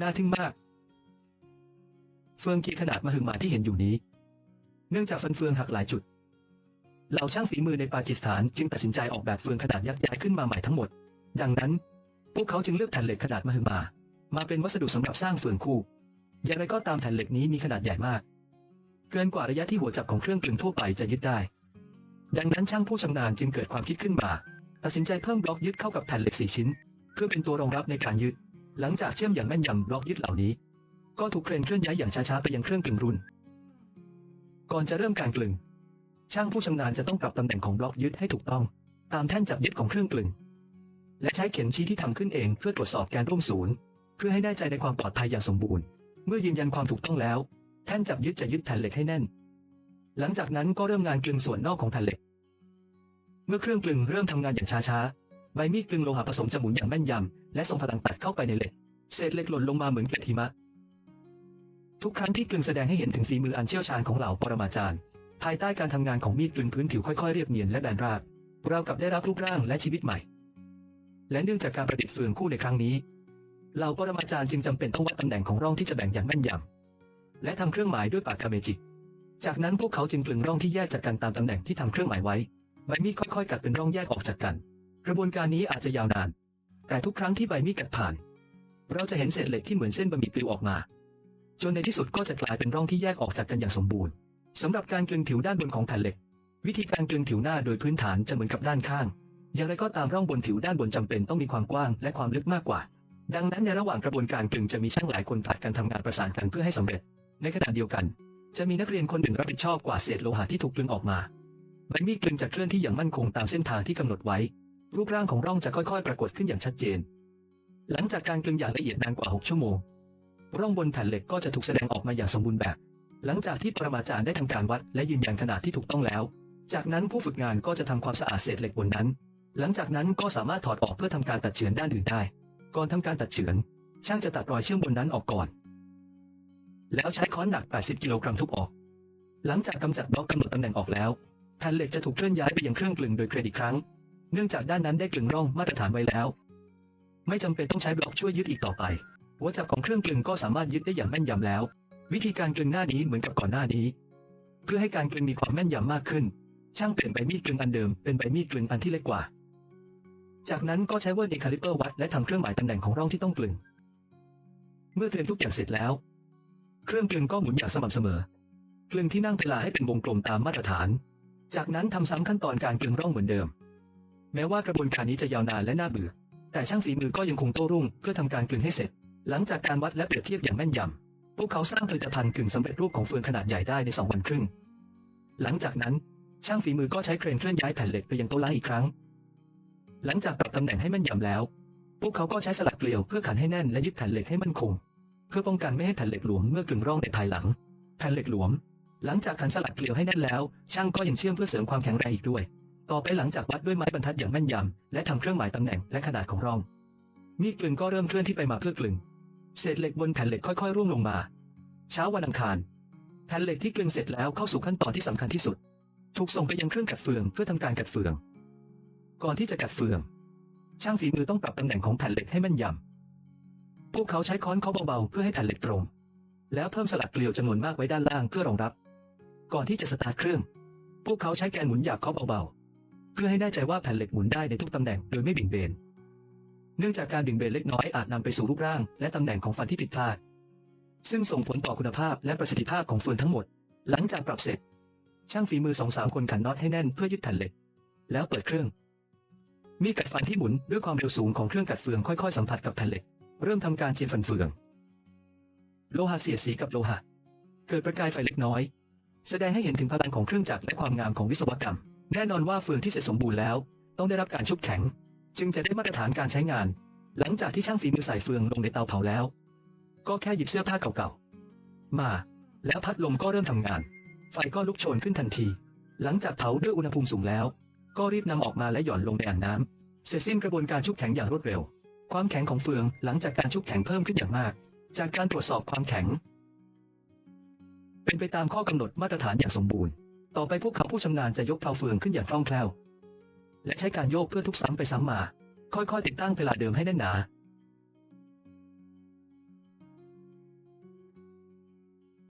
น่าทึ่งมาก เฟืองกีขนาดมหึมาที่เห็นอยู่นี้ เนื่องจากฟันเฟืองหักหลายจุด เหล่าช่างฝีมือในปากีสถานจึงตัดสินใจออกแบบเฟืองขนาดยักษ์ใหญ่ขึ้นมาใหม่ทั้งหมด ดังนั้น พวกเขาจึงเลือกแผ่นเหล็กขนาดมหึมา มาเป็นวัสดุสำหรับสร้างเฟืองคู่ อย่างไรก็ตามแผ่นเหล็กนี้มีขนาดใหญ่มาก เกินกว่าระยะที่หัวจับของเครื่องกลึงทั่วไปจะยึดได้ ดังนั้นช่างผู้ชำนาญจึงเกิดความคิดขึ้นมา ตัดสินใจเพิ่มบล็อกยึดเข้ากับแผ่นเหล็กสี่ชิ้น เพื่อเป็นตัวรองรับในการยึด หลังจากเชื่อมอย่างแม่นยำบล็อกยึดเหล่านี้ ก็ถูกเครนเคลื่อนย้ายอย่างช้าๆไปยังเครื่องกลึงรุ่น ก่อนจะเริ่มการกลึง ช่างผู้ชำนาญจะต้องปรับตำแหน่งของบล็อกยึดให้ถูกต้อง ตามแท่นจับยึดของเครื่องกลึง และใช้เข็มชี้ที่ทำขึ้นเองเพื่อตรวจสอบการร่วมศูนย์ เพื่อให้แน่ใจในความปลอดภัยอย่างสมบูรณ์ เมื่อยืนยันความถูกต้องแล้ว แท่นจับยึดจะยึดแผ่นเหล็กให้แน่น หลังจากนั้นก็เริ่มงานกลึงส่วนนอกของแผ่นเหล็ก เมื่อเครื่องกลึงเริ่มทำงานอย่างช้าๆ ใบมีดกลึงโลหะผสมจะหมุนอย่างแม่นยำ และส่งพลังตัดเข้าไปในเหล็ก เศษเหล็กหล่นลงมาเหมือนเกล็ดหิมะ ทุกครั้งที่กลึงแสดงให้เห็นถึงฝีมืออันเชี่ยวชาญของเหล่าปรมาจารย์ ภายใต้การทำงานของมีดกลึงพื้นผิวค่อยๆเรียบเนียนและแบนราบเรากับได้รับรูปร่างและชีวิตใหม่ และเนื่องจากการประดิษฐ์เฟืองคู่ในครั้งนี้เหล่าปรมาจารย์จึงจำเป็นต้องวัดตำแหน่งของร่องที่จะแบ่งอย่างแม่นยำและทำเครื่องหมายด้วยปากกาเมจิก จากนั้นพวกเขาจึงกลึงร่องที่แยกจากกันตามตำแหน่งที่ทำเครื่องหมายไว้ใบมีดค่อยๆ กัดเป็นร่องแยกออกจากกัน กระบวนการนี้อาจจะยาวนาน แต่ทุกครั้งที่ใบมีดกัดผ่าน เราจะเห็นเศษเหล็กที่เหมือนเส้นบะหมี่ปลิวออกมา จนในที่สุดก็จะกลายเป็นร่องที่แยกออกจากกันอย่างสมบูรณ์สำหรับการกลึงผิวด้านบนของแผ่นเหล็ก วิธีการกลึงผิวหน้าโดยพื้นฐานจะเหมือนกับด้านข้าง อย่างไรก็ตามร่องบนผิวด้านบนจำเป็นต้องมีความกว้างและความลึกมากกว่า ดังนั้นในระหว่างกระบวนการกลึงจะมีช่างหลายคนผลัดกันทำงานประสานกันเพื่อให้สำเร็จ ในขณะเดียวกัน จะมีนักเรียนคนหนึ่งรับผิดชอบกว่าเศษโลหะที่ถูกกลึงออกมาใบมีดกลึงจะเคลื่อนที่อย่างมั่นคงตามเส้นทางที่กำหนดไว้ รูปร่างของร่องจะค่อยๆ ปรากฏขึ้นอย่างชัดเจน หลังจากการกลึงอย่างละเอียดนานกว่า 6 ชั่วโมง ร่องบนแผ่นเหล็กก็จะถูกแสดงออกมาอย่างสมบูรณ์แบบ หลังจากที่ปรมาจารย์ได้ทำการวัดและยืนยันขนาดที่ถูกต้องแล้ว จากนั้นผู้ฝึกงานก็จะทำความสะอาดเศษเหล็กบนนั้น หลังจากนั้นก็สามารถถอดออกเพื่อทำการตัดเฉือนด้านอื่นได้ ก่อนทำการตัดเฉือน ช่างจะตัดรอยเชื่อมบนนั้นออกก่อน แล้วใช้ค้อนหนัก 80 กิโลกรัมทุบออก หลังจากกำจัดบล็อกกำหนดตำแหน่งออกแล้วแผ่นเหล็กจะถูกเคลื่อนย้ายไปยังเครื่องกลึงโดยเครนอีกครั้ง เนื่องจากด้านนั้นได้กลึงร่องมาตรฐานไว้แล้ว ไม่จำเป็นต้องใช้บล็อกช่วยยึดอีกต่อไป หัวจับของเครื่องกลึงก็สามารถยึดได้อย่างแม่นยำแล้ว วิธีการกลึงหน้านี้เหมือนกับก่อนหน้านี้ เพื่อให้การกลึงมีความแม่นยำมากขึ้น ช่างเปลี่ยนใบมีดกลึงอันเดิมเป็นใบมีดกลึงอันที่เล็กกว่า จากนั้นก็ใช้เวอร์นิคาลิเปอร์วัดและทำเครื่องหมายตำแหน่งของร่องที่ต้องกลึง เมื่อเตรียมทุกอย่างเสร็จแล้ว เครื่องกลึงก็หมุนอย่างสม่ำเสมอกลึงที่นั่งเวลาให้เป็นวงกลมตามมาตรฐาน จากนั้นทำซ้ำขั้นตอนการกลึงร่องเหมือนเดิม แม้ว่ากระบวนการนี้จะยาวนานและน่าเบื่อ แต่ช่างฝีมือก็ยังคงโต้รุ่งเพื่อทำการกลึงให้เสร็จ หลังจากการวัดและเปรียบเทียบอย่างแม่นยำพวกเขาสร้างผลิตภัณฑ์กึ่งสำเร็จรูปของเฟืองขนาดใหญ่ได้ในสองวันครึ่ง หลังจากนั้นช่างฝีมือก็ใช้เครนเคลื่อนย้ายแผ่นเหล็กไปยังโต๊ะล้างอีกครั้ง หลังจากปรับตำแหน่งให้แม่นยำแล้ว พวกเขาก็ใช้สลักเกลียวเพื่อขันให้แน่นและยึดแผ่นเหล็กให้มั่นคง เพื่อป้องกันไม่ให้แผ่นเหล็กหลวมเมื่อกลึงร่องในภายหลัง แผ่นเหล็กหลวม หลังจากขันสลักเกลียวให้แน่นแล้ว ช่างก็ยังเชื่อมเพื่อเสริมความแข็งแรงอีกด้วย ต่อไปหลังจากวัดด้วยไม้บรรทัดอย่างแม่นยำและทำเครื่องหมายตำแหน่งและขนาดของร่อง มีดกลึงก็เริ่มเคลื่อนที่ไปมาเพื่อกลึง เศษเหล็กบนแผ่นเหล็กค่อยๆร่วงลงมา เช้าวันอังคาร แผ่นเหล็กที่กลึงเสร็จแล้วเข้าสู่ขั้นตอนที่สำคัญที่สุด ถูกส่งไปยังเครื่องกัดเฟืองเพื่อทำการกัดเฟือง ก่อนที่จะกัดเฟือง ช่างฝีมือต้องปรับตำแหน่งของแผ่นเหล็กให้แม่นยำพวกเขาใช้ค้อนเคาะเบาๆเพื่อให้แผ่นเหล็กตรง แล้วเพิ่มสลักเกลียวจำนวนมากไว้ด้านล่างเพื่อรองรับ ก่อนที่จะสตาร์ทเครื่อง พวกเขาใช้แกนหมุนหยาบเคาะเบาๆ เพื่อให้แน่ใจว่าแผ่นเหล็กหมุนได้ในทุกตำแหน่งโดยไม่บิ่งเบน เนื่องจากการบิ่งเบนเล็กน้อยอาจนำไปสู่รูปร่าง และตำแหน่งของฟันที่ผิดพลาด ซึ่งส่งผลต่อคุณภาพและประสิทธิภาพของเฟืองทั้งหมด หลังจากปรับเสร็จ ช่างฝีมือสองสามคนขันน็อตให้แน่นเพื่อยึดแผ่นเหล็ก แล้วเปิดเครื่อง มีดกัดฟันที่หมุนด้วยความเร็วสูงของเครื่องกัดเฟืองค่อยๆสัมผัสกับแผ่นเหล็ก เริ่มทำการเจียนฟันเฟือง โลหะเสียดสีกับโลหะ เกิดประกายไฟเล็กน้อย แสดงให้เห็นถึงพลังของเครื่องจักรและความงามของวิศวกรรม แน่นอนว่าเฟืองที่เสร็จสมบูรณ์แล้ว ต้องได้รับการชุบแข็ง จึงจะได้มาตรฐานการใช้งาน หลังจากที่ช่างฝีมือใส่เฟืองลงในเตาเผาแล้ว ก็แค่หยิบเสื้อผ้าเก่าๆ มา แล้วพัดลมก็เริ่มทำงาน ไฟก็ลุกโชนขึ้นทันที หลังจากเผาด้วยอุณหภูมิสูงแล้ว ก็รีบนำออกมาและหย่อนลงในอ่างน้ำเสร็จสิ้นกระบวนการชุบแข็งอย่างรวดเร็ว ความแข็งของเฟืองหลังจากการชุบแข็งเพิ่มขึ้นอย่างมาก จากการตรวจสอบความแข็ง เป็นไปตามข้อกำหนดมาตรฐานอย่างสมบูรณ์ ต่อไปพวกเขาผู้ชำนาญจะยกเตาเฟืองขึ้นอย่างคล่องแคล่ว และใช้การโยกเพื่อทุกซ้ำไปซ้ำมา ค่อยๆ ติดตั้งเพลาเดิมให้แน่นหนา